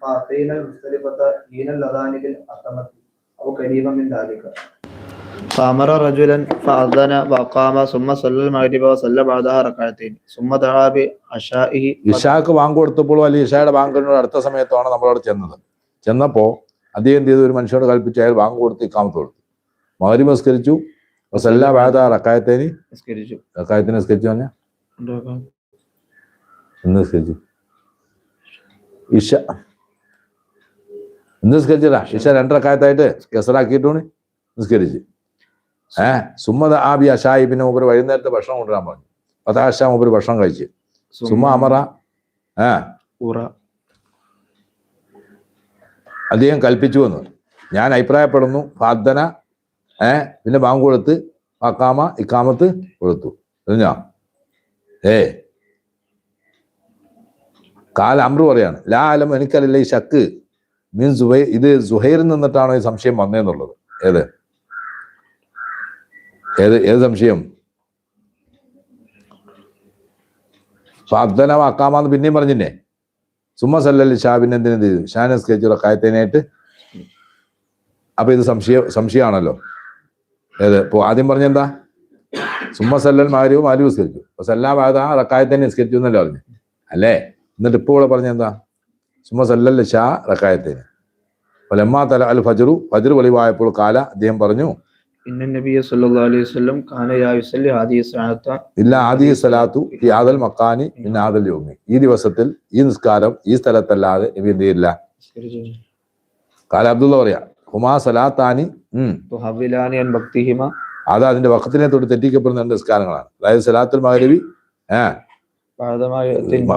فأتينا المختلفة حين الأذان بالأقامة أو قريبا من ذلك فأمر رجلا فأذن وأقام ثم صلى المغرب وصلى بعدها ركعتين ثم دعا بعشائه ഇഷാക്ക് bank കൊടുത്തപ്പോൾ അല്ലെങ്കിൽ ഇഷായുടെ ബാങ്കിനോട് അടുത്ത സമയത്താണ് നമ്മളവിടെ ചെന്നത് ചെന്നപ്പോൾ അദ്ദേഹം എന്ത് ചെയ്തു ഒരു മനുഷ്യനോട് കൽപ്പിച്ച് അയാൾ ബാങ്ക് കൊടുത്ത് ഇക്കാമത്ത് കൊടുത്തു മകരി നമസ്കരിച്ചു വസല്ല ബാധ റക്കായത്തേനി നിസ്കരിച്ചു റക്കായത്തിന് നിസ്കരിച്ചു പറഞ്ഞ എന്ന് നിസ്കരിച്ചു ഇഷ. നിസ്കരിച്ചതാ നിസ്കരിച്ചില്ല. ഇഷ രണ്ടരക്കായത്തായിട്ട് കെസറാക്കിയിട്ടാണ് നിസ്കരിച്ച്. ഏ? സുമ്മത ആബി അഷായി പിന്നെ മൂപ്പര് വൈകുന്നേരത്തെ ഭക്ഷണം കൊണ്ടുവരാൻ പറഞ്ഞു. പത്താശ മൂപ്പര് ഭക്ഷണം കഴിച്ച്. സുമ അമറ. ഏ? അദ്ദേഹം കൽപ്പിച്ചു എന്ന് ഞാൻ അഭിപ്രായപ്പെടുന്നു. പ്രാർത്ഥന ഏ? പിന്നെ ബാങ്ക് കൊടുത്ത് അക്കാമ ഇക്കാമത്ത് കൊടുത്തു. ഏ? കാല അമ്രു പറയാണ് ലാ അലം എനിക്കറിയില്ല ഈ ഷക്ക് മീൻസ് ഇത് സുഹൈറിൽ നിന്നിട്ടാണോ ഈ സംശയം വന്നേന്നുള്ളത്? ഏത്? ഏത് ഏത് സംശയം? പ്രാർത്ഥന അക്കാമെന്ന് പിന്നെയും പറഞ്ഞില്ലേ? സുമ സല്ലല്ലി ഷാബിന് എന്തിനു ചെയ്തു ഷാനസ് കേച്ചുള്ള കായത്തേനായിട്ട്? അപ്പൊ ഇത് സംശയ സംശയമാണല്ലോ. ഏത്? ഇപ്പൊ ആദ്യം പറഞ്ഞെന്താ സുമ സല്ലൽ മാരിയും മാരി നിസ്കരിച്ചു. ആ റക്കായത്തേനെ നിസ്കരിച്ചു എന്നല്ലേ പറഞ്ഞു? അല്ലേ? എന്നിട്ട് ഇപ്പോൾ ഇവിടെ പറഞ്ഞ എന്താ? സുമ സല്ലല്ല ഷാ റക്കായത്തേന്. ഒലമ്മാ തല അൽ ഫജറു. ഫജർ വെളിവായപ്പോൾ കാല അദ്ദേഹം പറഞ്ഞു ഈ ദിവസത്തിൽ ഈ നിസ്കാരം ഈ സ്ഥലത്തല്ലാതെ നബി എന്ത് ചെയ്യില്ല. കാല അബ്ദുള്ള പറയാ അത് അതിന്റെ വക്കത്തിനെ തൊട്ട് തെറ്റിക്കപ്പെടുന്ന രണ്ട് നിസ്കാരങ്ങളാണ്. അതായത് സലാത്തുൽ മഹരവി ഏഹ്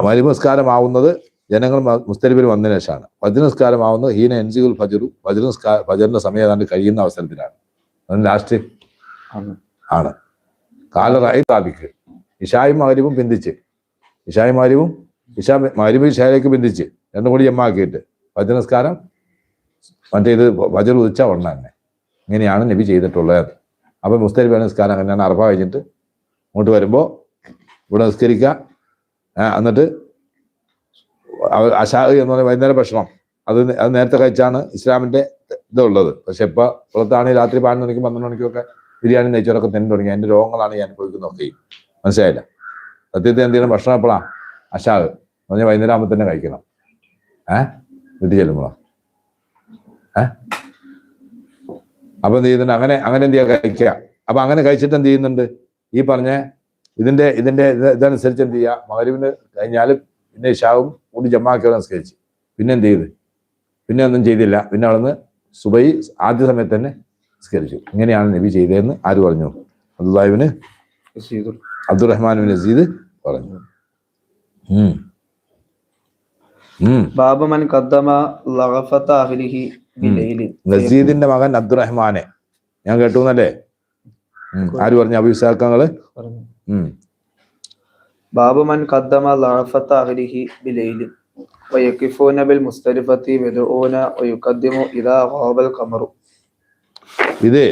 മലിനമസ്കാരമാവുന്നത് ജനങ്ങൾ മുസ്തലിബിൽ വന്നതിന് ശേഷമാണ്. ഭജനസ്കാരമാവുന്നത് ഹീന എൻസിഗുൽ ഫജറു ഭജനസ്കാ ഭജന്റെ സമയം ഏതാണ്ട് കഴിയുന്ന അവസരത്തിലാണ്. ലാസ്റ്റ് ആണ്. കാലറായി താപിക്ക് ഇഷായും മാരിവും പിന്തിച്ച്. ഇഷായും മാരിവും ഇഷാ മകരിവ് ഇഷായിലേക്ക് പിന്തിച്ച്. രണ്ടും കൂടി ജമ്മാക്കിയിട്ട് ഭജനസ്കാരം മറ്റേ ഇത് ഭജർ ഉദിച്ച ഉണ്ട തന്നെ. ഇങ്ങനെയാണ് നബി ചെയ്തിട്ടുള്ളത്. അപ്പം മുസ്തലിബ് നിസ്കാരം അങ്ങനെയാണ് അർഭ കഴിഞ്ഞിട്ട് ഇങ്ങോട്ട് വരുമ്പോൾ ഇവിടെ നിസ്കരിക്കുക. എന്നിട്ട് അശാ എന്ന് പറയുന്ന വൈകുന്നേരം ഭക്ഷണം. അത് അത് നേരത്തെ കഴിച്ചാണ് ഇസ്ലാമിന്റെ ഇതുള്ളത് പക്ഷെ ഇപ്പൊ പുറത്താണ് രാത്രി പതിനൊന്ന് മണിക്കും പന്ത്രണ്ട് മണിക്കൊക്കെ ബിരിയാണി നെയ്ച്ചോറൊക്കെ തിന്നു തുടങ്ങി. അതിന്റെ രോഗങ്ങളാണ് ഞാൻ അനുഭവിക്കുന്നതൊക്കെ. മനസ്സിലായില്ല? സത്യത്തിൽ എന്തെങ്കിലും ഭക്ഷണം എപ്പോഴാ എന്ന് പറഞ്ഞാൽ വൈകുന്നേരം ആകുമ്പോൾ തന്നെ കഴിക്കണം. ഏ? വീട്ടിൽ ചെല്ലുമ്പോഴാണ് ഏ? അപ്പൊ എന്ത് ചെയ്യുന്നുണ്ട്? അങ്ങനെ അങ്ങനെ എന്ത് ചെയ്യാ? കഴിക്കുക. അപ്പൊ അങ്ങനെ കഴിച്ചിട്ട് എന്ത് ചെയ്യുന്നുണ്ട്? ഈ പറഞ്ഞ ഇതിന്റെ ഇതിന്റെ ഇതനുസരിച്ച് എന്ത് ചെയ്യുക മകരുവിന് കഴിഞ്ഞാലും പിന്നെ ഇഷാവും കൂടി ജമാക്കി നമസ്കരിച്ച് പിന്നെ എന്ത് ചെയ്ത്? പിന്നെ ഒന്നും ചെയ്തില്ല. പിന്നെ അവിടുന്ന് സുബൈ ആദ്യ സമയത്ത് തന്നെ നിസ്കരിച്ചു. ഇങ്ങനെയാണ് നബി ചെയ്തതെന്ന് ആര് പറഞ്ഞു? അബ്ദുല്ലാഹിബിന് അബ്ദുറഹ്മാൻ നസീദ് പറഞ്ഞു. മകൻ അബ്ദുറഹ്മാനെ. ഞാൻ കേട്ടു എന്നല്ലേ? ആര് പറഞ്ഞു? അബു ഇസാഖങ്ങൾ ബാബുമൻ കദ്ദമ ലാഫത്ത ഇത്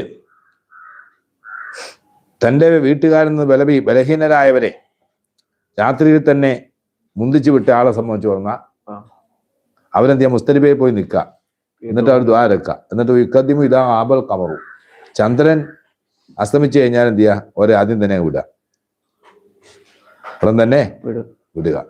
തന്റെ വീട്ടുകാരിൽ നിന്ന് ബലബി ബലഹീനരായവരെ രാത്രിയിൽ തന്നെ മുന്തിച്ചു വിട്ട ആളെ സംബന്ധിച്ച് അവരെന്ത് അവരെന്തിയാ മുസ്തരിഫയിൽ പോയി നിൽക്കുക എന്നിട്ട് അവർ ദ്വാരക്ക. എന്നിട്ട് ഇതാ ആബൽ കമറു ചന്ദ്രൻ അസ്തമിച്ചു കഴിഞ്ഞാൽ എന്ത് ചെയ്യുക ഓരോ ആദ്യം തന്നെ വിടുക. ഉടൻ തന്നെ വിട്. വിടുക.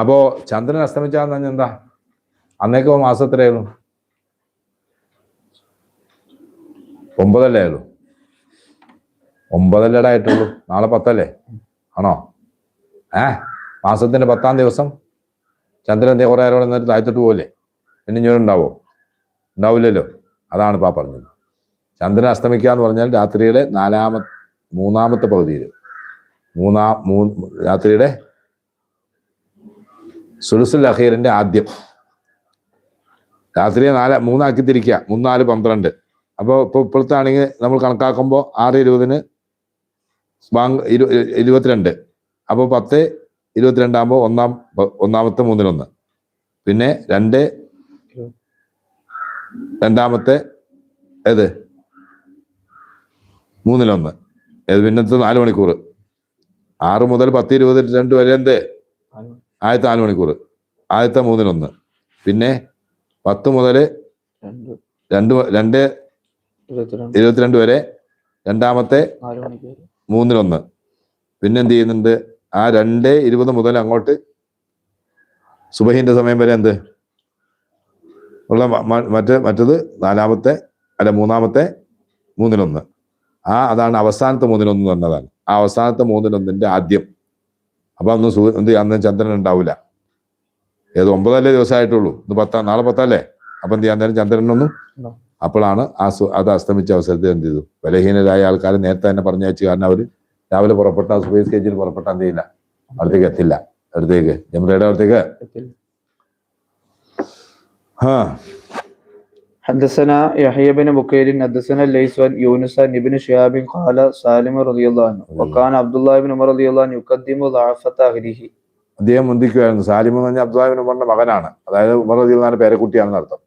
അപ്പോ ചന്ദ്രൻ അസ്തമിച്ചാന്ന് പറഞ്ഞാൽ എന്താ? അന്നേക്കോ മാസത്തിലായിരുന്നു ഒമ്പതല്ലേ ആയുള്ളൂ ഒമ്പതല്ലേടായിട്ടുള്ളൂ നാളെ പത്തല്ലേ? ആണോ? ഏ? മാസത്തിന്റെ പത്താം ദിവസം ചന്ദ്രൻ കുറെ നേരം എന്നിട്ട് താഴ്ത്തിട്ട് പോകില്ലേ പിന്നെ ഞാൻ ഉണ്ടാവോ ഉണ്ടാവില്ലല്ലോ. അതാണ് പാ പറഞ്ഞത്. ചന്ദ്രൻ അസ്തമിക്കുക എന്ന് പറഞ്ഞാൽ രാത്രിയുടെ നാലാമ മൂന്നാമത്തെ പകുതിയിൽ. മൂന്നാം മൂ രാത്രിയുടെ സുലുസുൽ അഖീറിന്റെ ആദ്യം. രാത്രിയെ നാല് മൂന്നാക്കി തിരിക്കുക മൂന്നാൽ പന്ത്രണ്ട്. അപ്പോൾ ഇപ്പോൾ ഇപ്പോഴത്തെ ആണെങ്കിൽ നമ്മൾ കണക്കാക്കുമ്പോൾ ആറ് ഇരുപതിന് ബാങ്ക് ഇരു ഇരുപത്തിരണ്ട്. അപ്പോൾ പത്ത് ഇരുപത്തിരണ്ടാകുമ്പോൾ ഒന്നാം ഒന്നാമത്തെ മൂന്നിലൊന്ന്. പിന്നെ രണ്ട് രണ്ടാമത്തെ ഏത്? മൂന്നിലൊന്ന്. ഏത് പിന്നത്തെ നാല് മണിക്കൂർ? ആറ് മുതൽ പത്ത് ഇരുപത് രണ്ട് വരെ എന്ത്? ആദ്യത്തെ നാല് മണിക്കൂർ. ആദ്യത്തെ മൂന്നിലൊന്ന്. പിന്നെ പത്ത് മുതൽ രണ്ട് രണ്ട് ഇരുപത്തിരണ്ട് വരെ രണ്ടാമത്തെ മൂന്നിലൊന്ന്. പിന്നെ എന്ത് ചെയ്യുന്നുണ്ട്? ആ രണ്ട് ഇരുപത് മുതൽ അങ്ങോട്ട് സുബഹിന്റെ സമയം വരെ എന്ത്? ഉള്ള മറ്റ് മറ്റത് നാലാമത്തെ അല്ല മൂന്നാമത്തെ മൂന്നിലൊന്ന്. ആ അതാണ് അവസാനത്തെ മൂന്നിലൊന്ന് എന്നതാണ് ആ അവസാനത്തെ മൂന്നിലൊന്നിന്റെ ആദ്യം. അപ്പൊ അന്ന് സൂ എന്ത് അന്ന് ചന്ദ്രൻ ഉണ്ടാവില്ല ഏത് ഒമ്പതല്ലേ ദിവസമായിട്ടുള്ളൂ? ഇന്ന് പത്താ നാളെ പത്തല്ലേ? അപ്പൊ എന്ത് ചെയ്യാൻ നേരം ചന്ദ്രനൊന്നും. അപ്പോഴാണ് ആ അത് അസ്തമിച്ച അവസരത്തിൽ എന്ത് ചെയ്തു? ബലഹീനരായ ആൾക്കാർ നേരത്തെ തന്നെ പറഞ്ഞയച്ചു കാരണം അവർ രാവിലെ പുറപ്പെട്ട സുബൈസ് കേജിൽ പുറപ്പെട്ട എന്ത് ചെയ്യില്ല അവിടത്തേക്ക് എത്തില്ല അടുത്തേക്ക് ജമ്രയുടെ അടുത്തേക്ക് ആ حدثنا يحيى بن بكير حدثنا الليث عن يونس عن ابن شهاب قال سالم رضي الله عنه وكان عبد الله بن عمر رضي الله عنه يقدم ضعفة أهله അദ്ദേഹം മുന്തിക്കുമായിരുന്നു സാലിം എന്ന് പറഞ്ഞാൽ അബ്ദുല്ലാഹിബിൻ ഉമറിന്റെ മകനാണ് അതായത് ഉമർ റദിയുള്ളാന്റെ പേരക്കുട്ടിയാണെന്ന് അർത്ഥം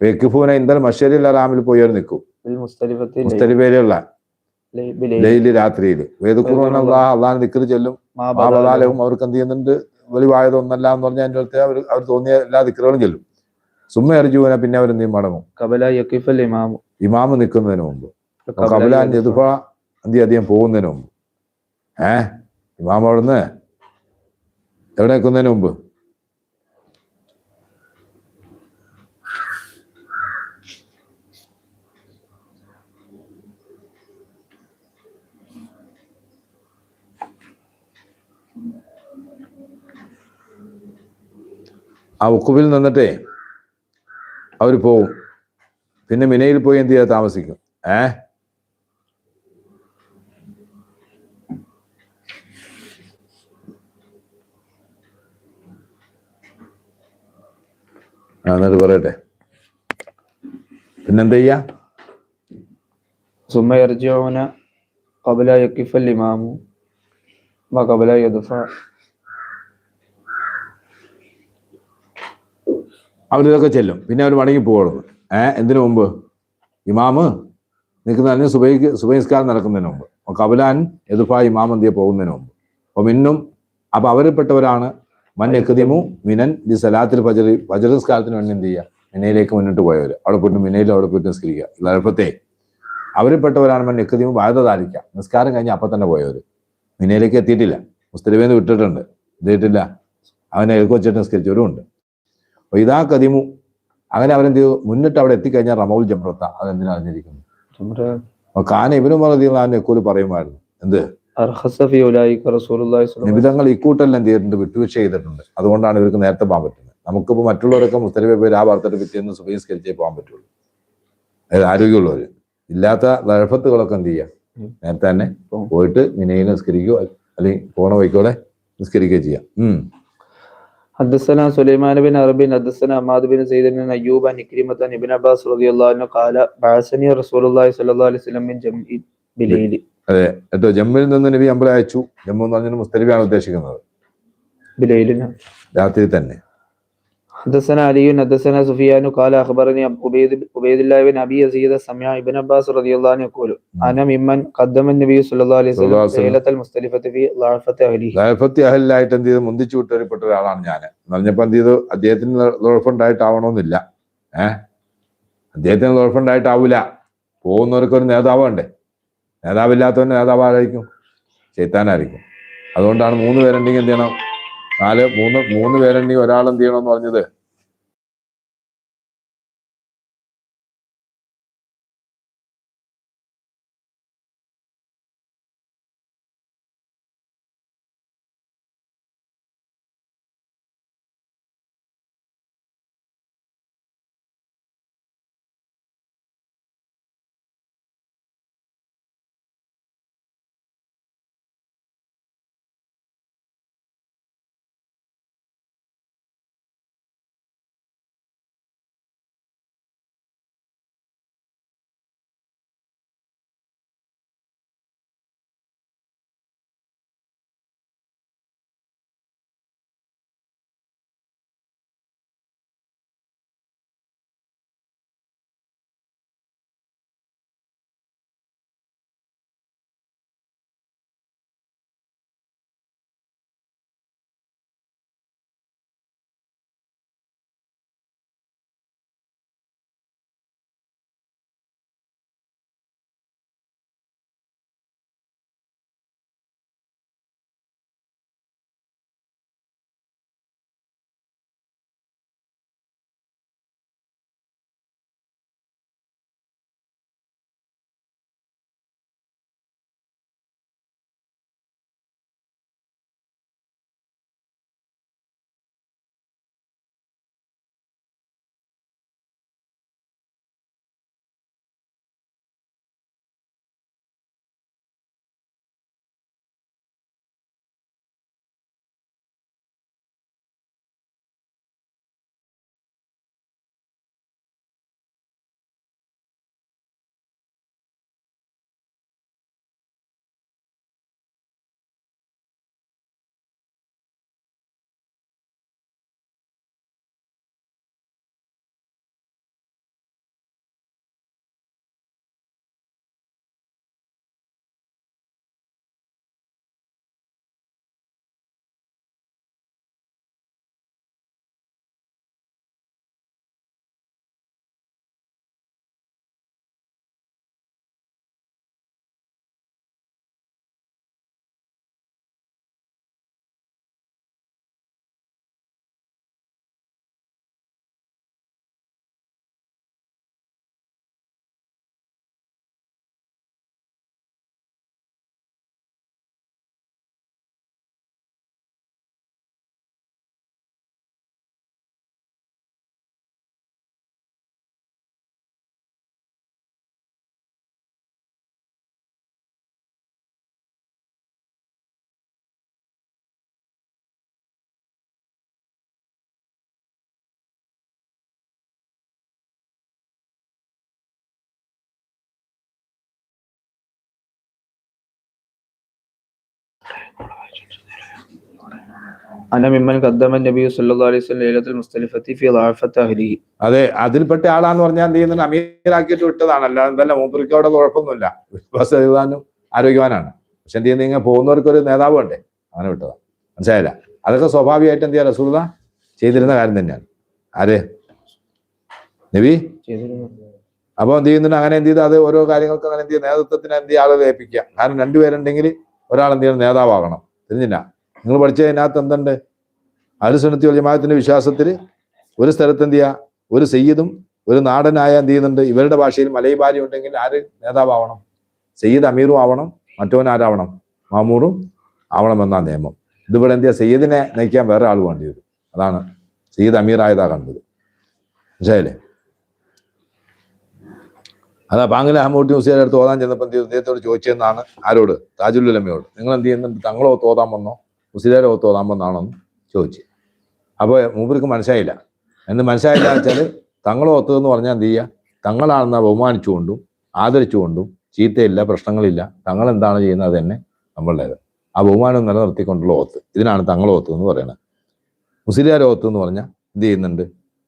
വെക്കിഫൂന ഇന്ദൽ മഷരിൽ അറാമിൽ പോയി അവർ നിൽക്കും بالمختلفة മുസ്തലിബേലുള്ള لي- بليل ലൈൽ രാത്രിയിൽ വേദക്കുറവൻ അള്ളാഹ് അള്ളാഹ് നിക്കറി ചെല്ലും. മാബദാലവും അവർക്ക് എന്ത് ചെയ്യുന്നുണ്ട്? വെളിവായതൊന്നല്ല എന്ന് പറഞ്ഞാൽ അതിന്റെ അടുത്ത് അവർ അവർ തോന്നിയ എല്ലാ ദിക്കറുകളും ചെല്ലും. സുമ്മ അർജുവന പിന്നെ അവർ എന്ത് മടങ്ങും ഇമാമ്. നിൽക്കുന്നതിന് മുമ്പ്. കബല ജതുഫ എന്ത് അധികം പോകുന്നതിന് മുമ്പ്. ഏഹ് ഇമാമ് അവിടുന്ന് എവിടെ നിൽക്കുന്നതിന് മുമ്പ്? ആ ഉക്കുബിൽ നിന്നിട്ടേ അവർ പോവും. പിന്നെ മിനയിൽ പോയി എന്ത് ചെയ്യാ? താമസിക്കും. ഏ? എന്നിട്ട് പറയട്ടെ. പിന്നെന്ത് ചെയ്യാ? സുമയർജോന കബല യുക്കിഫൽ ഇമാമു കബല യുദ്ധ അവരിതൊക്കെ ചെല്ലും. പിന്നെ അവർ മടങ്ങി പോകണം. ഏ എന്തിനു മുമ്പ്? ഇമാമ് നിൽക്കുന്നതിന് സുബൈക്ക് സുബൈസ്കാരം നടക്കുന്നതിന് മുമ്പ്. കബുലാൻ എതുഫാ ഇമാം എന്തിയെ പോകുന്നതിന് മുമ്പ്. അപ്പം ഇന്നും അപ്പം അവരിൽപ്പെട്ടവരാണ്. മൻ എക്കതിമു മിനൻ ദി സലാത്തിൽ ഫജർ നിസ്കാരത്തിന് വേണ്ടി എന്ത് ചെയ്യുക മിനയിലേക്ക് മുന്നോട്ട് പോയവർ അവിടെ പോയിട്ട് മിനയിൽ അവിടെ പോയിട്ട് നിസ്കരിക്കുക. ലഴപ്പത്തെ അവരിൽപ്പെട്ടവരാണ് മൻ എക്കതിമു ബാധ താലിക്ക നിസ്കാരം കഴിഞ്ഞ് അപ്പം തന്നെ പോയവർ മിനയിലേക്ക് എത്തിയിട്ടില്ല. മുസ്തലിമേന്ന് വിട്ടിട്ടുണ്ട്. എത്തിയിട്ടില്ല. അവനെ എഴുക്കുവച്ചിട്ട് നിസ്കരിച്ചവരും ഉണ്ട്. ഇതാ കതിമു. അങ്ങനെ അവരെന്ത് ചെയ്തു മുന്നിട്ട് അവിടെ എത്തിക്കഴിഞ്ഞാൽ റമൗൽ ജംറത്ത അതെന്തിനാ അറിഞ്ഞിരിക്കുന്നു? കാന ഇവനും പറഞ്ഞ ഇക്കൂൽ പറയുമായിരുന്നു. എന്ത്? നിബിതങ്ങൾ ഇക്കൂട്ടെല്ലാം എന്ത് ചെയ്തിട്ടുണ്ട് വിട്ടുവീഴ്ച ചെയ്തിട്ടുണ്ട്. അതുകൊണ്ടാണ് ഇവർക്ക് നേരത്തെ പോകാൻ പറ്റുന്നത്. നമുക്കിപ്പോ മറ്റുള്ളവരൊക്കെ മുസ്തലിമെ പേര് ആ വാർത്തയുടെ പിറ്റേന്ന് സുബീസ്കരിച്ചേ പോകാൻ പറ്റുള്ളൂ. അതായത് ആരോഗ്യമുള്ളവർ ഇല്ലാത്ത ദഴഫത്തുകളൊക്കെ എന്ത് ചെയ്യാം? നേരത്തെ തന്നെ പോയിട്ട് മിനയിൽ നിസ്കരിക്കുകയോ അല്ലെങ്കിൽ പോണ വൈക്കോടെ നിസ്കരിക്കുകയോ ചെയ്യാം. حدثنا سليمان بن عرب حدثنا حماد بن زيد بن ايوب عن كريمة عن ابن عباس رضي الله عنه قال بعثني رسول الله صلى الله عليه وسلم من جمع بليل അതെ കേട്ടോ ജമ്മിൽ നിന്ന് നബി അമ്പലം അയച്ചു ജമ്മു എന്ന് പറഞ്ഞാൽ മുസ്തലിഫാണ് ഉദ്ദേശിക്കുന്നത് بليل രാത്രി തന്നെ حدثنا علي حدثنا سفيان قال اخبرني عبيد عبيد الله بن ابي يزيد سمع ابن عباس رضي الله عنه يقول انا ممن قدم النبي صلى الله عليه صلى الله عليه وسلم وسلم. ليله المختلفه في ضعفة اهله ദയഫത്തി അഹലിലായിട്ട് എന്ത് ചെയ്ത് മുന്തിച്ചു വിട്ടൊരുപ്പെട്ട ഒരാളാണ് ഞാൻ പറഞ്ഞപ്പോ എന്ത് ചെയ്തു അദ്ദേഹത്തിന് ലോൾഫണ്ടായിട്ടാവണമെന്നില്ല ഏഹ് അദ്ദേഹത്തിന് ലോൾഫണ്ടായിട്ടാവൂല പോകുന്നവർക്ക് ഒരു നേതാവുണ്ടേ നേതാവില്ലാത്തവൻ നേതാവായിരിക്കും ചെയ്ത്താനായിരിക്കും അതുകൊണ്ടാണ് മൂന്ന് പേരുണ്ടെങ്കിൽ എന്ത് ചെയ്യണം നാല് മൂന്ന് മൂന്ന് പേരുണ്ടെങ്കിൽ ഒരാൾ എന്ത് ചെയ്യണം എന്ന് പറഞ്ഞത്? അന മിമ്മൻ സല്ലല്ലാഹു അലൈഹി വസല്ലം ലൈലത്തുൽ മുസ്തലിഫത്തി അതെ അതിൽപ്പെട്ട ആളാന്ന് പറഞ്ഞാൽ എന്ത് ചെയ്യുന്നുണ്ട്? അമീറാക്കിയിട്ട് വിട്ടതാണ്. അല്ലാതെ തന്നെ മൂപ്പർക്ക് അവിടെ കുഴപ്പമൊന്നുമില്ല. വിശ്വാസം എഴുതാനും ആരോഗ്യവാനാണ്. പക്ഷെ എന്ത് ചെയ്യുന്ന? ഇങ്ങനെ പോകുന്നവർക്ക് ഒരു നേതാവ് വേണ്ടേ? അങ്ങനെ വിട്ടതാ. മനസ്സിലായില്ല? അതൊക്കെ സ്വാഭാവികമായിട്ട് എന്ത് ചെയ്യാ റസൂല ചെയ്തിരുന്ന കാര്യം തന്നെയാണ്. അതെ നബി? അപ്പോൾ എന്ത് ചെയ്യുന്നുണ്ട്? അങ്ങനെ എന്ത് ചെയ്ത് അത് ഓരോ കാര്യങ്ങൾക്ക് അങ്ങനെ എന്ത് ചെയ്യുന്ന നേതൃത്വത്തിന് എന്ത് ചെയ്യുക ആളെ ഏൽപ്പിക്കുക കാരണം രണ്ടുപേരുണ്ടെങ്കിൽ ഒരാൾ എന്ത് ചെയ്യണം? നേതാവാകണം. തിരിഞ്ഞില്ല. നിങ്ങൾ പഠിച്ചതിനകത്ത് എന്തുണ്ട്? അരുസനത്തി ജമാഅത്തിന്റെ വിശ്വാസത്തിൽ ഒരു സ്ഥലത്ത് എന്ത് ചെയ്യുക ഒരു സയ്യിദും ഒരു നാടനായ എന്ത് ചെയ്യുന്നുണ്ട്? ഇവരുടെ ഭാഷയിൽ മലയബാരി ഉണ്ടെങ്കിൽ ആര് നേതാവാവണം? സയ്യിദ് അമീറും ആവണം മറ്റവൻ ആരാവണം? മാമൂറും ആവണമെന്നാ നിയമം. ഇതിവിടെ എന്ത് ചെയ്യുക സയ്യിദിനെ നയിക്കാൻ വേറെ ആൾ വേണ്ടി വരും. അതാണ് സയ്യിദ് അമീർ ആയതാ കണ്ടത്. മനസ്സിലായില്ലേ? അതാ പാങ്ങിലെ അഹമ്മൂട്ടി ഹുസൈനടുത്ത് ഓതാൻ ചെന്നപ്പോൾ എന്ത് ചെയ്തു? അദ്ദേഹത്തോട് ചോദിച്ചതെന്നാണ് ആരോട്? താജുലമ്മയോട് നിങ്ങൾ എന്ത് ചെയ്യുന്നുണ്ട്? തങ്ങളോ തോതാൻ വന്നോ? മുസ്ലിയുടെ ഒത്ത് ഓതാൻ വന്നാണെന്ന് ചോദിച്ചു അപ്പോൾ മൂപ്പർക്ക് മനസ്സിലായില്ല. എന്ന് മനസ്സിലായില്ല വെച്ചാൽ തങ്ങളെ ഒത്തു എന്ന് പറഞ്ഞാൽ എന്ത് ചെയ്യുക തങ്ങളാണെന്ന് ബഹുമാനിച്ചുകൊണ്ടും ആദരിച്ചുകൊണ്ടും ചീത്തയില്ല പ്രശ്നങ്ങളില്ല തങ്ങൾ എന്താണ് ചെയ്യുന്നത് അത് തന്നെ നമ്മളുടേത്. ആ ബഹുമാനം നിലനിർത്തിക്കൊണ്ടുള്ള ഓത്ത്. ഇതിനാണ് തങ്ങളെ ഓത്ത് എന്ന് പറയുന്നത്. മുസ്ലിയാരെ ഓത്ത് എന്ന് പറഞ്ഞാൽ എന്ത് ചെയ്യുന്നുണ്ട്?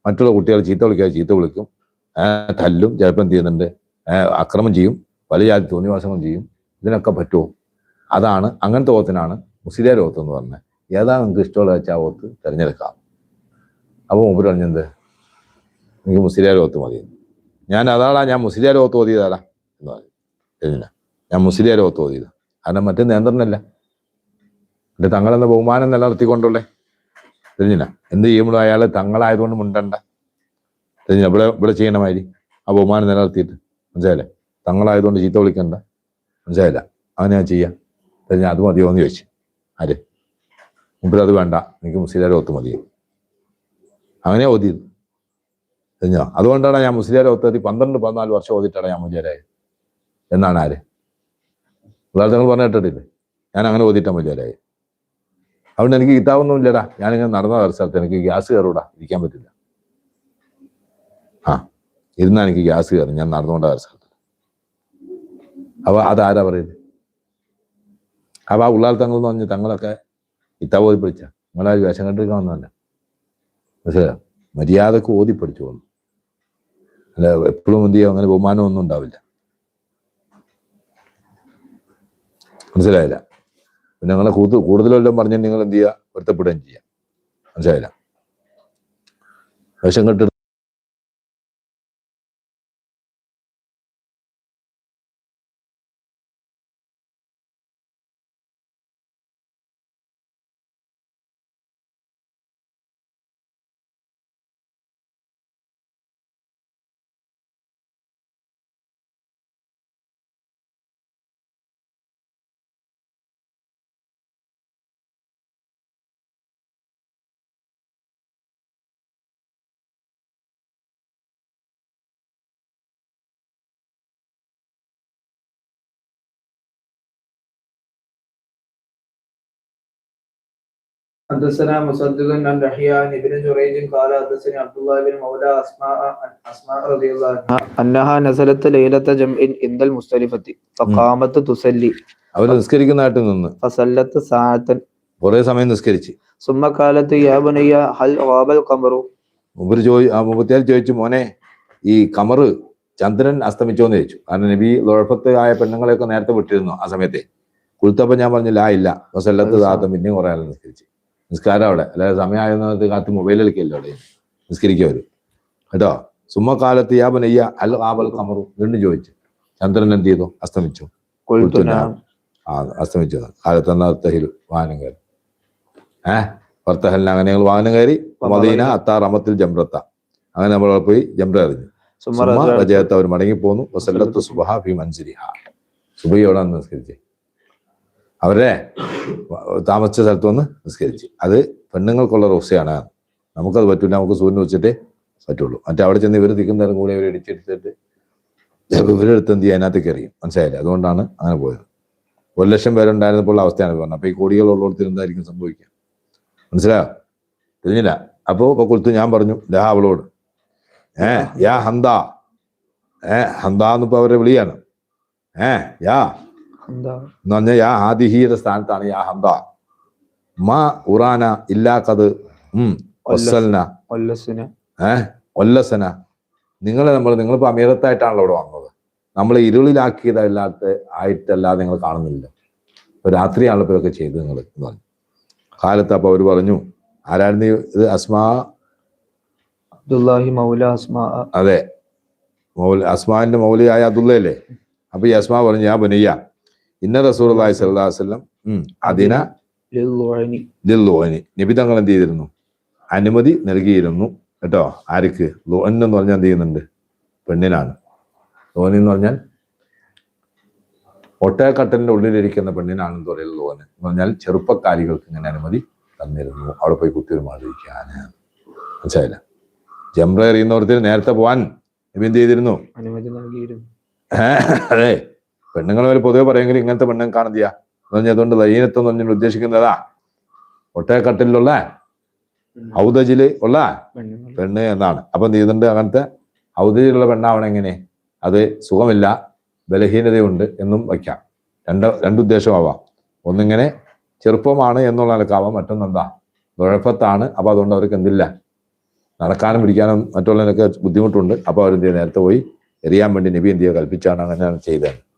മറ്റുള്ള കുട്ടികൾ ചീത്ത വിളിക്കാതെ ചീത്ത വിളിക്കും. തല്ലും ചിലപ്പോൾ എന്ത് ചെയ്യുന്നുണ്ട്? അക്രമം ചെയ്യും പല ജാതി തോന്നിവാസങ്ങൾ ചെയ്യും. ഇതിനൊക്കെ പറ്റുമോ? അതാണ് അങ്ങനത്തെ ഓത്തിനാണ് മുസ്ലിയാർ ഓത്ത് എന്ന് പറഞ്ഞത് ഏതാ നിങ്ങൾക്ക് ഇഷ്ടമുള്ള വെച്ചാൽ ആ ഓത്ത് തിരഞ്ഞെടുക്കാം. അപ്പോൾ മുമ്പ് പറഞ്ഞെന്ത്? എനിക്ക് മുസ്ലിയാർ ഓത്ത് മതി. ഞാൻ അതാളാ ഞാൻ മുസ്ലിയാർ ഓത്ത് ഓതിയതാടാ എന്ന് പറഞ്ഞു. ഞാൻ മുസ്ലിയാർ ഓത്ത് ഓതിയത്. കാരണം മറ്റേ നിയന്ത്രണമല്ല. എന്റെ തങ്ങളെന്ന ബഹുമാനം നിലനിർത്തിക്കൊണ്ടുള്ളേ? തെരഞ്ഞില്ല എന്ത് ചെയ്യുമ്പോഴും അയാൾ തങ്ങളായതുകൊണ്ട് മുണ്ടണ്ട. തെരഞ്ഞില്ല ഇവിടെ ഇവിടെ ചെയ്യണ മാതിരി ആ ബഹുമാനം നിലനിർത്തിയിട്ട്. മനസ്സിലായില്ലേ? തങ്ങളായതുകൊണ്ട് ചീത്ത വിളിക്കണ്ട. മനസ്സിലായില്ല? അങ്ങനെ ഞാൻ ചെയ്യാം. തെരഞ്ഞാൽ അത് മതിയോ എന്ന് ചോദിച്ചു. ആര്? മുമ്പിൽ അത് വേണ്ട. എനിക്ക് മുസ്ലിയാരെ ഒത്ത് മതി. അങ്ങനെ ഓതിയത് കഴിഞ്ഞോ? അതുകൊണ്ടാണ് ഞാൻ മുസ്ലിയാരെ ഒത്തതി പന്ത്രണ്ട് പതിനാല് വർഷം ഓതിയിട്ടാണ് ഞാൻ മുജാരായത് എന്നാണ് ആര്? ഉദാഹരണങ്ങൾ പറഞ്ഞു കേട്ടിട്ടില്ലേ? ഞാൻ അങ്ങനെ ഓതിയിട്ട മുജാരായി അതുകൊണ്ട് എനിക്ക് കിട്ടാവൊന്നും ഇല്ലടാ. ഞാനിങ്ങനെ നടന്ന ഒരു സ്ഥലത്ത് എനിക്ക് ഗ്യാസ് കയറൂടാ. ഇരിക്കാൻ പറ്റില്ല. ആ ഇരുന്നാ എനിക്ക് ഗ്യാസ് കയറും. ഞാൻ നടന്നുകൊണ്ട ഒരു സ്ഥലത്ത്. അപ്പൊ അതാരാ പറയുന്നത് അപ്പൊ ആ ഉള്ളാൽ തങ്ങൾ എന്ന് പറഞ്ഞ് തങ്ങളൊക്കെ ഇത്ത ഓതി പഠിച്ച. നിങ്ങളാ വേഷം കണ്ടിരിക്കാൻ വന്നതല്ല? മനസ്സിലായോ? മര്യാദയ്ക്ക് ഓതി പഠിച്ചു വന്നു അല്ല എപ്പോഴും എന്ത് ചെയ്യും? അങ്ങനെ ബഹുമാനമൊന്നും ഉണ്ടാവില്ല. മനസ്സിലായില്ല? പിന്നെ നിങ്ങളെ കൂടുതൽ കൂടുതലെല്ലാം പറഞ്ഞാൽ നിങ്ങൾ എന്ത് ചെയ്യുക? പൊരുത്തപ്പെടുകയും ചെയ്യാം. മനസ്സിലായില്ല? വേഷം കെട്ട് حدثنا مصدق عن يحيى عن ابن جريج قال حدثني عبد الله بن مولى اسماء اسماء رضي الله عنها انها نزلت ليله جمع عند المختلفه فقامت تصلي അവർ നിസ്കരിക്കുന്നതായിട്ട് നിന്ന് فصلت ساعه കുറെ സമയം നിസ്കരിച്ച് ثم قالت يا بني هل غاب القمر മുമ്പ് ചോദി ആ മുപ്പത്തിയാൽ ചോദിച്ചു മോനെ ഈ കമറ് ചന്ദ്രൻ അസ്തമിച്ചോന്ന് ചോദിച്ചു കാരണം നബി ലോഴപ്പത്ത് ആയ പെണ്ണുങ്ങളെയൊക്കെ നേരത്തെ വിട്ടിരുന്നു ആ സമയത്തെ കുളിത്തപ്പം ഞാൻ പറഞ്ഞു ലാ ഇല്ല വസല്ലത്ത് താത്ത പിന്നെയും കുറെ ആൾ നിസ്കരിച്ച് നിസ്കാരം അവിടെ. അല്ലാതെ സമയമായിരുന്നത് കാത്ത് മൊബൈൽ കളിക്കല്ലോ അവിടെ. നിസ്കരിക്കവർ കേട്ടോ? സുമ്മക്കാലത്ത് യാ ബനയ്യ അൽ ആബൽ കമറു വീണ്ടും ചോദിച്ചു. ചന്ദ്രൻ എന്ത് ചെയ്തു? അസ്തമിച്ചു. ആ അസ്തമിച്ചു. കാലത്തന്നാർത്തഹിൽ വാഹനം കയറി. ഏഹ് വർത്തഹലിന് അങ്ങനെ ഞങ്ങൾ വാഹനം കയറി മദീന അത്താ റമത്തിൽ ജംറത്ത. അങ്ങനെ നമ്മൾ പോയി ജംറ എറിഞ്ഞു സുമ്മ അവർ മടങ്ങി പോന്നു സുബഹ ഫി മൻസിരിഹ സുബൈ എവിടെ നിസ്കരിച്ചേ? അവരെ താമസിച്ച സ്ഥലത്ത് വന്ന് നിസ്കരിച്ച്. അത് പെണ്ണുങ്ങൾക്കുള്ള റോസയാണ്. നമുക്കത് പറ്റൂല നമുക്ക് സൂര്യൻ വെച്ചിട്ടേ പറ്റുള്ളൂ. മറ്റേ അവിടെ ചെന്ന് ഇവർ തിക്കുന്നേരം കൂടെ ഇവർ ഇടിച്ചെടുത്തിട്ട് ഇവരെടുത്ത് എന്ത് ചെയ്യാൻ അതിനകത്തേക്ക് കയറിയും. മനസ്സിലായില്ലേ? അതുകൊണ്ടാണ് അങ്ങനെ പോയത്. ഒരു ലക്ഷം പേരുണ്ടായിരുന്നപ്പോൾ അവസ്ഥയാണ് പറഞ്ഞത്. അപ്പോൾ ഈ കോടികളുള്ളിടത്ത് എന്തായിരിക്കും സംഭവിക്കുക? മനസ്സിലായോ? തിരിഞ്ഞില്ല അപ്പോൾ ഇപ്പൊ കൊടുത്തു ഞാൻ പറഞ്ഞു ലഹ അവളോട്. ഏ യാ ഹന്ത. ഏ ഹന്ത എന്നിപ്പോൾ അവരെ വിളിയാണ്. ഏ യാ എന്ന് പറഞ്ഞാൽ യാ ആദിഹീയുടെ സ്ഥാനത്താണ് യാ ഹന്ത മാ ഉറാന ഇല്ലാക്കത് ഒല്ലസിന് നിങ്ങളെ നമ്മൾ നിങ്ങളിപ്പോ അമീറത്തായിട്ടാണല്ലോ ഇവിടെ വന്നത്. നമ്മൾ ഇരുളിലാക്കിയതല്ലാത്ത ആയിട്ടല്ലാതെ നിങ്ങൾ കാണുന്നില്ല. ഇപ്പൊ രാത്രിയാണല്ലോ ഇപ്പൊ ഇതൊക്കെ ചെയ്ത് നിങ്ങൾ എന്ന് പറഞ്ഞു. കാലത്ത് അപ്പൊ അവർ പറഞ്ഞു ആരായിരുന്നു ഇത്? അസ്മാ? അബ്ദുല്ലാഹി മൗല അസ്മാ. അതെ. മൗല അസ്മാന്റെ മൗലിയായ അബ്ദുള്ളയല്ലേ? അപ്പൊ ഈ അസ്മാ പറഞ്ഞു ഞാൻ ബുനയ്യ ഇന്ന റസൂർ അള്ളാഹി സ്വല്ലല്ലാഹു അലൈഹി വസല്ലം ഉം അതിന. ലോന് നിബിതങ്ങൾ എന്ത് ചെയ്തിരുന്നു? അനുമതി നൽകിയിരുന്നു. കേട്ടോ? ആർക്ക്? ലോൻ എന്ന് പറഞ്ഞാൽ എന്ത് ചെയ്യുന്നുണ്ട്? പെണ്ണിനാണ്. ലോൻ എന്ന് പറഞ്ഞാൽ ഒട്ടകക്കട്ടലിന്റെ ഉള്ളിലിരിക്കുന്ന പെണ്ണിനാണ് എന്ന് പറയുന്നത് ലോൻ എന്ന് പറഞ്ഞാൽ ചെറുപ്പക്കാരികൾക്ക് ഇങ്ങനെ അനുമതി തന്നിരുന്നു. അവിടെ പോയി കുത്തിരുമാതിരിക്കാൻ മനസ്സിലായില്ല? ജംറ എറിയുന്നവർത്തിന് നേരത്തെ പോവാൻ നബി എന്ത് ചെയ്തിരുന്നു? അനുമതി നൽകിയിരുന്നു. അതെ. പെണ്ണുങ്ങൾ പൊതുവെ പറയുമെങ്കിൽ ഇങ്ങനത്തെ പെണ്ണും കാണുന്നില്ല. എന്ന് പറഞ്ഞാൽ അതുകൊണ്ട് ലൈനത്ത് എന്ന് പറഞ്ഞാൽ ഉദ്ദേശിക്കുന്നതാ ഒട്ടേക്കട്ടിലുള്ള ഔദജിൽ ഉള്ള പെണ്ണ് എന്നാണ്. അപ്പൊ ചെയ്യുന്നുണ്ട്? അങ്ങനത്തെ ഔദജിലുള്ള പെണ്ണാവണം എങ്ങനെ? അത് സുഖമില്ല ബലഹീനതയുണ്ട് എന്നും വയ്ക്കാം. രണ്ട് രണ്ടുദ്ദേശമാവാം ഒന്നിങ്ങനെ ചെറുപ്പമാണ് എന്നുള്ള നിലക്കാവാം മറ്റൊന്നെന്താ? കുഴപ്പത്താണ് അപ്പൊ അതുകൊണ്ട് അവർക്ക് എന്തില്ല? നടക്കാനും പിടിക്കാനും മറ്റുള്ളതിനൊക്കെ ബുദ്ധിമുട്ടുണ്ട്. അപ്പൊ അവരെന്ത് നേരത്തെ പോയി എറിയാൻ വേണ്ടി നബി എന്ത് ചെയ്യുക? കൽപ്പിച്ചാണ് അങ്ങനെയാണ് ചെയ്തത്.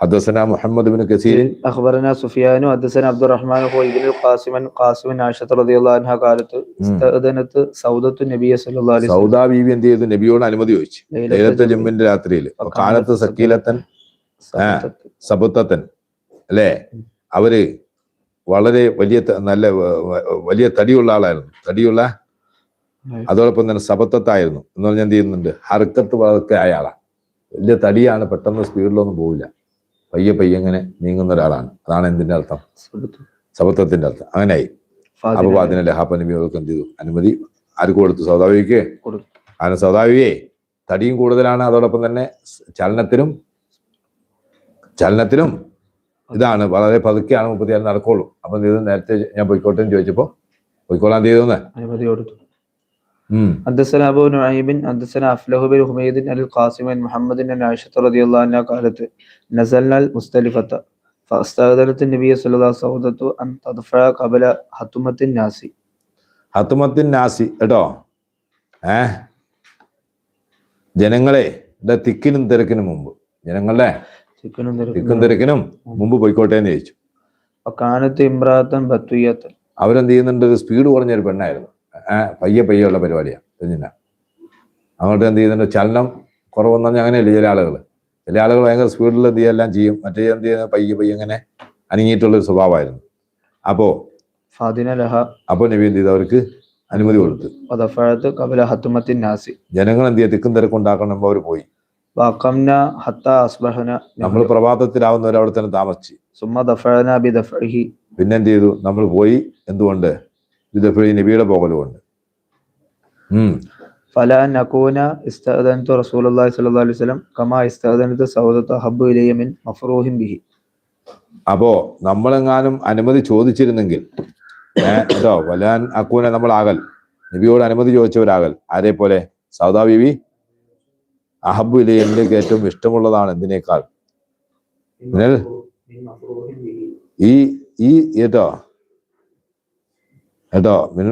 ഹദസന മുഹമ്മദ് ബിൻ കസീർ أخبرنا سفيان حدثنا عبد الرحمن هو ابن القاسم قاسم عائشة رضي الله عنها قالت استأذنت سودة النبي صلى الله عليه وسلم സൗദാ ബീവി എന്ത് ചെയ്തു നബിയോട് അനുമതി ചോദിച്ചു ليلة ലൈലത്തെ الجمعة. ജമ്മിന്റെ രാത്രിയിൽ وكانت കാലത്ത് സക്കീലത്തൻ سودة സബുത്തത്തൻ അല്ലേ അവര് വളരെ വലിയ ത- നല്ല വ- വ- വലിയ തടിയുള്ള ആളായിരുന്നു തടിയുള്ള അതോടൊപ്പം തന്നെ സബത്തത്തായിരുന്നു എന്ന് പറഞ്ഞാൽ എന്ത് ചെയ്യുന്നുണ്ട് ഹർക്കത്ത് വളർക്കെ ആയ ആളാണ് വലിയ തടിയാണ് പെട്ടെന്ന് സ്പീഡിലൊന്നും പോവില്ല പയ്യെ പയ്യെ ഇങ്ങനെ നീങ്ങുന്ന ഒരാളാണ്. അതാണ് എന്തിന്റെ അർത്ഥം? സബത്വത്തിന്റെ അർത്ഥം. അങ്ങനെയായി. അപ്പൊ അതിനെ ലഹാപ്പനബി എന്ത് ചെയ്തു? അനുമതി ആർക്ക് കൊടുത്തു? സൗദാവിക്ക് അങ്ങനെ സൗദാവിയേ. തടിയും കൂടുതലാണ്. അതോടൊപ്പം തന്നെ ചലനത്തിനും ചലനത്തിനും ഇതാണ്. വളരെ പതുക്കെയാണ് മുപ്പത്തിയാറ് നടക്കുള്ളൂ. അപ്പൊ നേരത്തെ ഞാൻ പൊയ്ക്കോട്ടെ ചോദിച്ചപ്പോ ചോദിച്ചപ്പോൾ പോയിക്കോളാൻ ഹുമൈദിൻ അൽ മുഹമ്മദിൻ റളിയല്ലാഹു നസൽനൽ സല്ലല്ലാഹു അൻ നാസി. നാസി കേട്ടോ ജനങ്ങളെ തിക്കിനും തിരക്കിനും മുമ്പ്. ജനങ്ങളുടെ തിക്കും തിരക്കിനും മുമ്പ് പോയിക്കോട്ടെ എന്ന് ചോദിച്ചു. അവരെന്ത് ചെയ്യുന്നുണ്ട്? സ്പീഡ് കുറഞ്ഞൊരു പെണ്ണായിരുന്നു. പയ്യെ പയ്യെ ഉള്ള പരിപാടിയാണ് തെഞ്ഞിന അങ്ങോട്ട് എന്ത് ചെയ്യുന്നുണ്ട്? ചലനം കുറവെന്ന് പറഞ്ഞാൽ അങ്ങനെയല്ലേ ചില ആളുകൾ ചില ആളുകൾ ഭയങ്കര സ്പീഡിൽ എന്ത് ചെയ്യാം ചെയ്യും. മറ്റേ എന്ത് ചെയ്യുന്നത് പയ്യെ പയ്യെ അങ്ങനെ അനങ്ങിയിട്ടുള്ളൊരു സ്വഭാവമായിരുന്നു. അപ്പോ അപ്പോൾ നബി എന്ത് ചെയ്തു? അവർക്ക് അനുമതി കൊടുത്തു. ജനങ്ങൾ എന്ത് ചെയ്യുക തിക്കും തിരക്കും ഉണ്ടാക്കണം അവർ പോയി. നമ്മൾ പ്രഭാതത്തിലാവുന്നവർ അവിടെ തന്നെ താമസിച്ചു. പിന്നെന്ത് ചെയ്തു? നമ്മൾ പോയി എന്തുകൊണ്ട്? ഇതപ്പോഴും ഈ നബിയുടെ പോകലുമുണ്ട് ഫലാ നകൂന ഇസ്താദനത്ത് റസൂലുള്ളാഹി സ്വല്ലാ അലൈഹി വസല്ലം കമാ ഇസ്താദനത്ത് സൗദത്ത് ഹബ്ബ് ഇലയമിൻ മഫ്റൂഹിം ബിഹി. അപ്പോ നമ്മളെങ്ങാനും അനുമതി ചോദിച്ചിരുന്നെങ്കിൽ കേട്ടോ വലാൻ അക്കൂന നമ്മളാകൽ നബിയോട് അനുമതി ചോദിച്ചവരാകൽ ആരെ പോലെ? സൗദാ ബിബി അഹബു ഇലേ എന്നിലേക്ക് ഏറ്റവും ഇഷ്ടമുള്ളതാണ് എന്തിനേക്കാൾ? ഈ ഈ കേട്ടോ കേട്ടോ മിൻ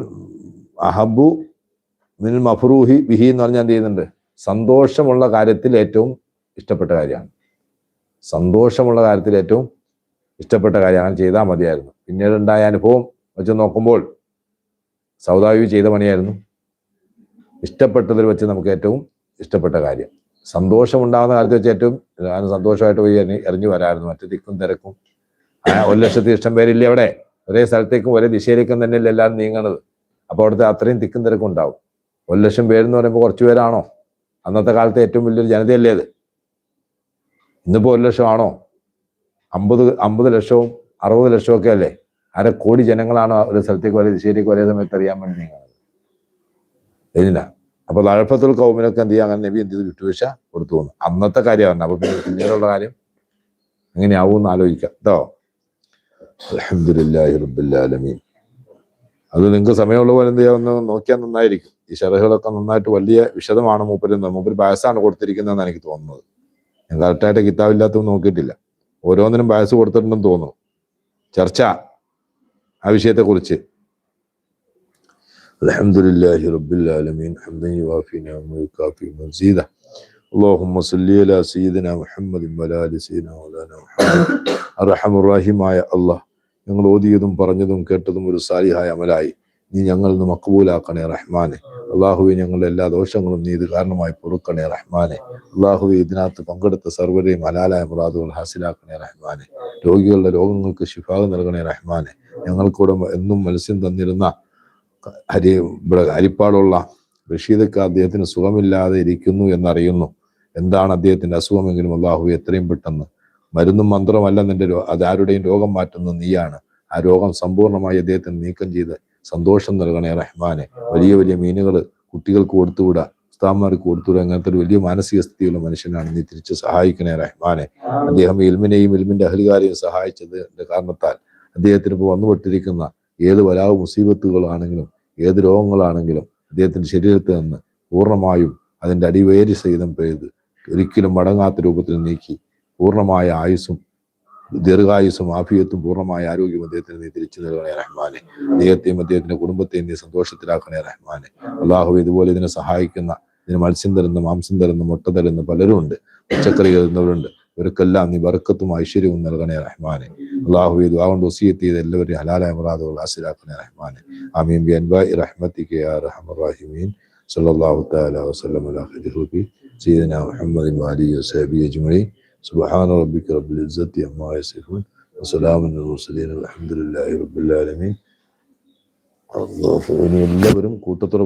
അഹബു മിൻ മഫ്രൂഹി ബിഹി എന്ന് പറഞ്ഞാൽ എന്ത് ചെയ്യുന്നുണ്ട്? സന്തോഷമുള്ള കാര്യത്തിൽ ഏറ്റവും ഇഷ്ടപ്പെട്ട കാര്യമാണ്. സന്തോഷമുള്ള കാര്യത്തിൽ ഏറ്റവും ഇഷ്ടപ്പെട്ട കാര്യം അങ്ങനെ ചെയ്താൽ മതിയായിരുന്നു. പിന്നീട് ഉണ്ടായ അനുഭവം വെച്ച് നോക്കുമ്പോൾ സൗദാവി ചെയ്ത പണിയായിരുന്നു. ഇഷ്ടപ്പെട്ടതിൽ വെച്ച് നമുക്ക് ഏറ്റവും ഇഷ്ടപ്പെട്ട കാര്യം. സന്തോഷമുണ്ടാകുന്ന കാര്യത്തിൽ വെച്ച് ഏറ്റവും സന്തോഷമായിട്ട് പോയി എറിഞ്ഞു വരായിരുന്നു. മറ്റു തിക്കും തിരക്കും. ഒരു ലക്ഷത്തി ഇഷ്ടം പേരില്ലേ അവിടെ? ഒരേ സ്ഥലത്തേക്കും ഒരേ ദിശയിലേക്കും തന്നെയല്ല എല്ലാവരും നീങ്ങണത്? അപ്പോൾ അവിടുത്തെ അത്രയും തിക്കും തിരക്കും ഉണ്ടാവും. ഒരു ലക്ഷം പേരെന്ന് പറയുമ്പോൾ കുറച്ച് പേരാണോ? അന്നത്തെ കാലത്തെ ഏറ്റവും വലിയൊരു ജനതയല്ലേ അത്? ഇന്നിപ്പോൾ ഒരു ലക്ഷമാണോ അമ്പത് അമ്പത് ലക്ഷവും അറുപത് ലക്ഷവും ഒക്കെ അല്ലേ? അര കോടി ജനങ്ങളാണ് ഒരു സ്ഥലത്തേക്ക് ഒരേ ദിശയിലേക്ക് ഒരേ സമയത്ത് അറിയാൻ വേണ്ടി നീങ്ങുന്നത്. ഇല്ല അപ്പോൾ ലഴഫത്തുൽ കൗമിനൊക്കെ എന്ത് ചെയ്യുക അങ്ങനെ നബി എന്ത് ചെയ്തു? വിട്ടുവീഴ്ച കൊടുത്തു പോകുന്നു അന്നത്തെ കാര്യമാണ് അപ്പൊ പിന്നെ പിന്നീടുള്ള കാര്യം എങ്ങനെയാവും എന്ന് ആലോചിക്കാം. കേട്ടോ അൽഹംദുലില്ലാഹി റബ്ബിൽ ആലമീൻ അത് നിങ്ങൾക്ക് സമയമുള്ള പോലെ എന്ത് ചെയ്യാം ഒന്ന് നോക്കിയാൽ നന്നായിരിക്കും ഈ ഷറഹുകളൊക്കെ നന്നായിട്ട് വലിയ വിശദമാണ് മൂപ്പര് മൂപ്പര് ബയസാണ് കൊടുത്തിരിക്കുന്നതെന്ന് എനിക്ക് തോന്നുന്നത് ഞാൻ കറക്റ്റായിട്ട് കിതാബില്ലാത്തത് നോക്കിയിട്ടില്ല ഓരോന്നിനും ബയസ് കൊടുത്തിട്ടുണ്ടെന്ന് തോന്നുന്നു ചർച്ച ആ വിഷയത്തെക്കുറിച്ച് الحمد لله رب العالمين حمدا يوافي نعمه ويكافي مزيدا اللهم صل على سيدنا محمد وعلى ال سيدنا مولانا محمد അറഹം റാഹിമായ അള്ളാഹ് ഞങ്ങൾ ഓതിയതും പറഞ്ഞതും കേട്ടതും ഒരു സാലിഹായ അമലായി. നീ ഞങ്ങളിൽ നിന്ന് മക്കബൂലാക്കണേ റഹ്മാനെ. അള്ളാഹുവെ ഞങ്ങളുടെ എല്ലാ ദോഷങ്ങളും നീ ഇത് കാരണമായി പൊറുക്കണേ റഹ്മാനെ. അള്ളാഹുവെ ഇതിനകത്ത് പങ്കെടുത്ത സർവരെയും ഹലാലായ മുറാദുകൾ ഹാസിലാക്കണേ റഹ്മാനെ. രോഗികളുടെ രോഗങ്ങൾക്ക് ശിഫാഗ് നൽകണേ റഹ്മാനെ. ഞങ്ങൾക്കൂടെ എന്നും മത്സ്യം തന്നിരുന്ന ഹരി ഹരിപ്പാടുള്ള റഷീദക്ക് അദ്ദേഹത്തിന് സുഖമില്ലാതെ ഇരിക്കുന്നു എന്നറിയുന്നു. എന്താണ് അദ്ദേഹത്തിന്റെ അസുഖമെങ്കിലും അള്ളാഹു എത്രയും പെട്ടെന്ന് മരുന്നും മന്ത്രമല്ല നിന്റെ അത് ആരുടെയും രോഗം മാറ്റുന്ന നീയാണ്. ആ രോഗം സമ്പൂർണമായി അദ്ദേഹത്തിന് നീക്കം ചെയ്ത് സന്തോഷം നൽകണേ റഹ്മാനെ. വലിയ വലിയ മീനുകൾ കുട്ടികൾക്ക് കൊടുത്തുവിടുക ഉസ്താമാർക്ക് കൊടുത്തുവിടുക അങ്ങനത്തെ ഒരു വലിയ മാനസിക സ്ഥിതിയുള്ള മനുഷ്യനാണ്. നീ തിരിച്ച് സഹായിക്കണേ റഹ്മാനെ. അദ്ദേഹം ഇൽമിനെയും ഇൽമിന്റെ അഹലുകാരെയും സഹായിച്ചതിന്റെ കാരണത്താൽ അദ്ദേഹത്തിന് ഇപ്പോൾ വന്നുപെട്ടിരിക്കുന്ന ഏത് വലാവ് മുസീബത്തുകളാണെങ്കിലും ഏത് രോഗങ്ങളാണെങ്കിലും അദ്ദേഹത്തിന്റെ ശരീരത്തിൽ നിന്ന് പൂർണമായും അതിന്റെ അടിവേരി സഹിതം പെയ്ത് ഒരിക്കലും മടങ്ങാത്ത രൂപത്തിൽ നീക്കി പൂർണമായ ആയുസ്സും ദീർഘായുസ്സും ആഫിയത്തും പൂർണമായ ആരോഗ്യം അദ്ദേഹത്തിന് നീ തിരിച്ചു നൽകണേ റഹ്മാനെ. അദ്ദേഹത്തെയും അദ്ദേഹത്തിന്റെ കുടുംബത്തെയും നീ സന്തോഷത്തിലാക്കണേ റഹ്മാനെ. അള്ളാഹു ഇതുപോലെ ഇതിനെ സഹായിക്കുന്ന ഇതിന് മത്സ്യം തരുന്ന മാംസം തരുന്ന മുട്ട തരുന്ന പലരുമുണ്ട്. പച്ചക്കറി തരുന്നവരുണ്ട്. ഇവർക്കെല്ലാം നീ ബർക്കത്തും ഐശ്വര്യവും നൽകണേ റഹ്മാനെ. അള്ളാഹു ഇത് ആകൊണ്ട് വസീയത്ത് ചെയ്ത് എല്ലാവരെയും ഹലാലായ മുറാദുകൾ ഹാസിലാക്കണേ റഹ്മാനെ. ആമീൻ. ബി അൻബായി റഹ്മത്തിക്ക് യാ റഹ്മർ റഹീമീൻ. സല്ലല്ലാഹു തആല വസല്ലം മുഹമ്മദ് വാലി വസഹബിഹി അജ്മഈൻ. സുബ്ഹാന റബ്ബിക റബ്ബിൽ ഇസ്സത്തി അമ്മാ യസിഫൂൻ വസലാമുൻ അലൽ മുർസലീൻ അൽഹംദുലില്ലാഹി റബ്ബിൽ ആലമീൻ അള്ളാഹു ഇനി എല്ലാവരും കൂട്ടത്തോടെ